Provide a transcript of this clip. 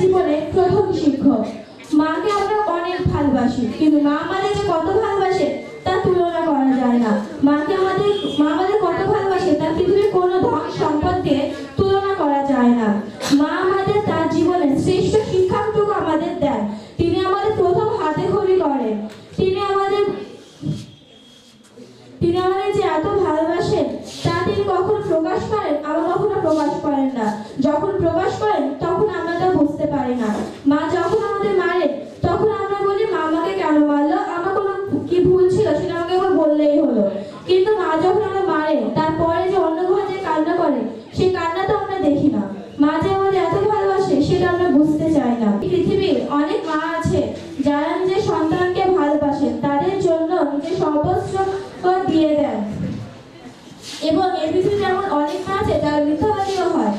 জীবনে প্রথম শিক্ষক। মাকে আমরা অনেক ভালোবাসি, কিন্তু মা আমাদের যে কত ভালোবাসে তার তুলনা করা যায় না। মাকে আমাদের, মা আমাদের কত ভালোবাসে তার পৃথিবীর কোনো ধন সম্পদ দিয়ে তুলনা করা যায় না। মা আমাদের তার জীবনের শ্রেষ্ঠ শিক্ষাটুকু আমাদের দেন। তিনি আমাদের প্রথম হাতে খড়ি করেন তিনি আমাদের তিনি আমাদের যে এত ভালোবাসেন, তা তিনি কখনো প্রকাশ করেন, আবার কখনো প্রকাশ করেন না। যখন প্রকাশ বুঝতে পারি না। মা যখন আমাদের মারে, তখন আমরা বলি, মা আমাকে কেন মারলো? আমার কোনো কি ভুল ছিল সেটা আমাকে বললেই হলো। কিন্তু মা যখন আমরা মারে, তারপরে যে অন্য ঘরে যে কান্না করে, সেই কান্না তো আমরা দেখি না। মা যে আমাদের এত ভালোবাসে, সেটা আমরা বুঝতে চাই না। পৃথিবীর অনেক মা আছে, যারা নিজের সন্তানকে ভালোবাসেন তাদের জন্য নিজের সর্বস্ব দিয়ে দেন এবং এই পৃথিবীতে এমন অনেক মা আছে, যারা মিথ্যাবাদীও হয়।